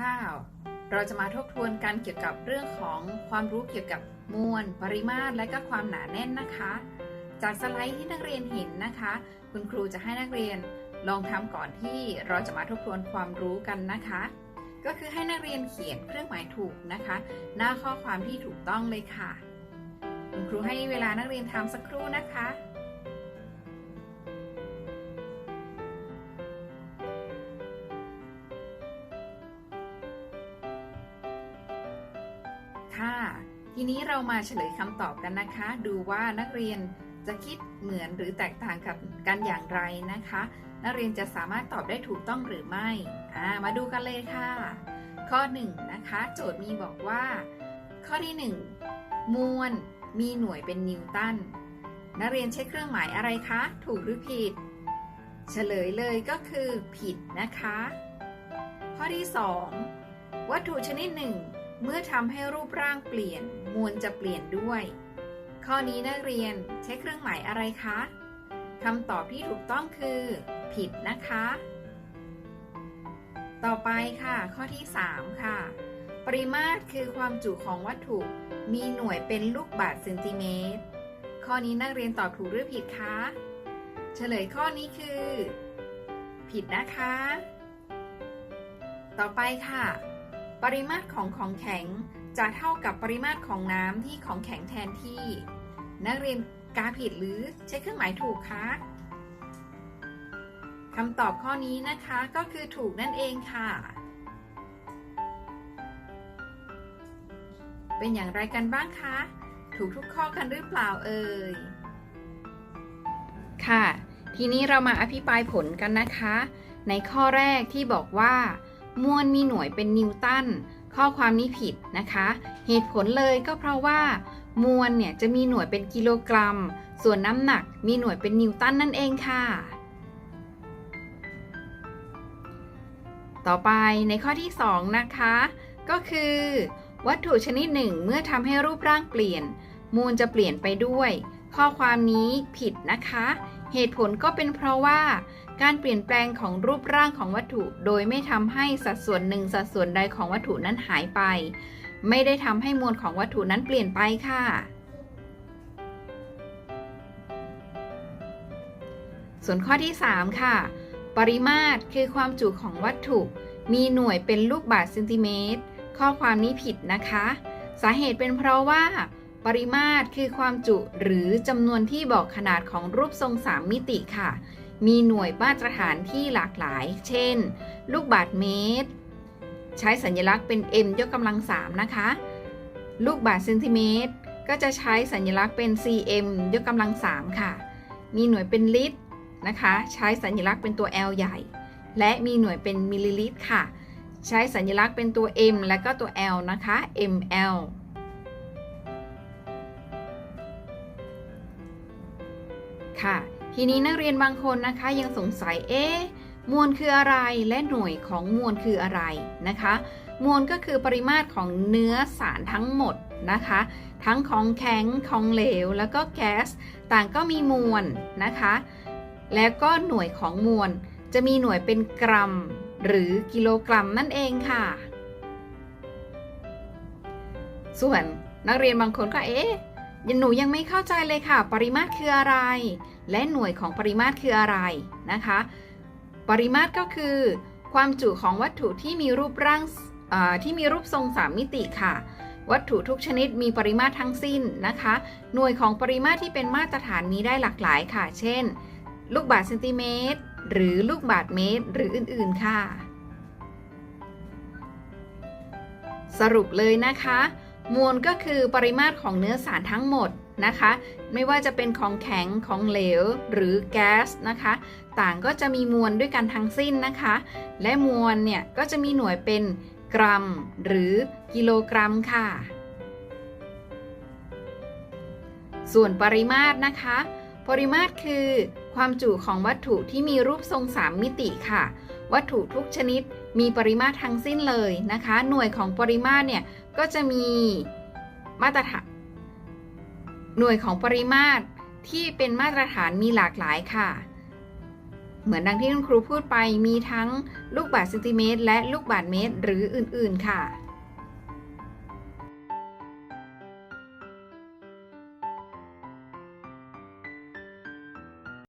ค่ะเราจะมาทบทวนกันเกี่ยวกับเรื่องของความรู้เกี่ยวกับมวล ปริมาตร และก็ความหนาแน่นนะคะ จากสไลด์ที่นักเรียนเห็นนะคะ คุณครูจะให้นักเรียนลองทำก่อนที่เราจะมาทบทวนความรู้กันนะคะ ก็คือให้นักเรียนเขียนเครื่องหมายถูกนะคะ หน้าข้อความที่ถูกต้องเลยค่ะ คุณครูให้เวลานักเรียนทำสักครู่นะคะ ค่ะ ทีนี้เรามาเฉลยคำตอบกันนะคะ ดูว่านักเรียนจะคิดเหมือนหรือแตกต่างกับกันอย่างไรนะคะ นักเรียนจะสามารถตอบได้ถูกต้องหรือไม่มาดูกันเลยค่ะ ข้อ 1 นะคะ โจทย์มีบอกว่า ข้อที่ 1 มวลมีหน่วยเป็นนิวตันนักเรียนใช้เครื่องหมายอะไรคะ ถูกหรือผิด เฉลยเลยก็คือผิดนะคะ ข้อที่ 2 วัตถุชนิดหนึ่ง เมื่อทำให้รูปร่างเปลี่ยน มวลจะเปลี่ยนด้วย ข้อนี้นักเรียนใช้เครื่องหมายอะไรคะคำตอบที่ถูกต้องคือ ผิดนะคะ ต่อไปค่ะ ข้อที่ 3 ค่ะ ปริมาตรคือความจุของวัตถุมีหน่วยเป็นลูกบาศก์เซนติเมตร ข้อนี้นักเรียนตอบถูกหรือผิดคะ เฉลยข้อนี้คือ ผิดนะคะ ต่อไปค่ะ ปริมาตรของของแข็งจะเท่ากับปริมาตรของน้ำที่ของแข็งแทนที่ นักเรียนกาผิดหรือใช้เครื่องหมายถูกคะคำตอบข้อนี้นะคะก็คือถูกนั่นเองค่ะ เป็นอย่างไรกันบ้างคะ ถูกทุกข้อกันหรือเปล่าเอ่ย ค่ะ ทีนี้เรามาอภิปรายผลกันนะคะ ในข้อแรกที่บอกว่า มวลมีหน่วยเป็นนิวตัน ข้อความนี้ผิดนะคะ เหตุผลเลยก็เพราะว่า มวลเนี่ยจะมีหน่วยเป็นกิโลกรัม ส่วนน้ำหนักมีหน่วยเป็นนิวตันนั่นเองค่ะ ต่อไปในข้อที่ 2 นะคะ ก็คือ วัตถุชนิดหนึ่งเมื่อทำให้รูปร่างเปลี่ยนมวลจะเปลี่ยนไปด้วย ข้อความนี้ผิดนะคะ เหตุผลก็เป็นเพราะว่าการเปลี่ยนแปลงของรูปร่างของวัตถุ โดยไม่ทำให้สัดส่วนหนึ่งสัดส่วนใดของวัตถุนั้นหายไป ไม่ได้ทำให้มวลของวัตถุนั้นเปลี่ยนไปค่ะ ส่วนข้อที่ 3 ค่ะ ปริมาตรคือความจุของวัตถุ มีหน่วยเป็นลูกบาศก์เซนติเมตร ข้อความนี้ผิดนะคะ สาเหตุเป็นเพราะว่า ปริมาตรคือความจุหรือจำนวนที่บอกขนาดของรูปทรง 3 มิติค่ะ มีหน่วยมาตรฐานที่หลากหลาย เช่น ลูกบาศก์เมตร ใช้สัญลักษณ์เป็น m ยกกำลัง 3 นะคะ ลูกบาศก์เซนติเมตร ก็จะใช้สัญลักษณ์เป็น cm ยกกำลัง 3 ค่ะ มีหน่วยเป็นลิตรนะคะ ใช้สัญลักษณ์เป็นตัว L ใหญ่ และมีหน่วยเป็นมิลลิลิตรค่ะ ใช้สัญลักษณ์เป็นตัว m และก็ตัว L นะคะ ml ค่ะ ทีนี้นักเรียนบางคนนะคะยังสงสัยเอ๊ะมวลคืออะไรและหน่วยของมวลคืออะไรนะคะ มวลก็คือปริมาตรของเนื้อสารทั้งหมดนะคะ ทั้งของแข็งของเหลว แล้วก็แก๊สต่างก็มีมวลนะคะ แล้วก็หน่วยของมวลจะมีหน่วยเป็นกรัม หรือกิโลกรัมนั่นเองค่ะ ส่วนนักเรียนบางคนก็เอ๊ะ หนูยังไม่เข้าใจเลยค่ะ ปริมาตรคืออะไร และหน่วยของปริมาตรคืออะไรนะคะ ปริมาตรก็คือ ความจุของวัตถุที่มีรูปร่างที่มีรูปทรงสามมิติค่ะ วัตถุทุกชนิดมีปริมาตรทั้งสิ้นนะคะ หน่วยของปริมาตรที่เป็นมาตรฐานมีได้หลากหลายค่ะ เช่น ลูกบาศก์เซนติเมตร หรือลูกบาศก์เมตร หรืออื่นๆค่ะ สรุปเลยนะคะ มวลก็คือปริมาตรของเนื้อสารทั้งหมดนะคะ ไม่ว่าจะเป็นของแข็งของเหลวหรือแก๊สนะคะ ต่างก็จะมีมวลด้วยกันทั้งสิ้นนะคะ และมวลเนี่ยก็จะมีหน่วยเป็นกรัม หรือกิโลกรัมค่ะ ส่วนปริมาตรนะคะ ปริมาตรคือความจุของวัตถุที่มีรูปทรง 3 มิติค่ะ วัตถุทุกชนิดมีปริมาตรทั้งสิ้นเลยนะคะ หน่วยของปริมาตรเนี่ยก็จะมีมาตรฐานหน่วยของปริมาตรที่เป็นมาตรฐานมีหลากหลายค่ะ เหมือนดังที่คุณครูพูดไปมีทั้งลูกบาศก์เซนติเมตร และลูกบาศก์เมตร หรืออื่นๆค่ะ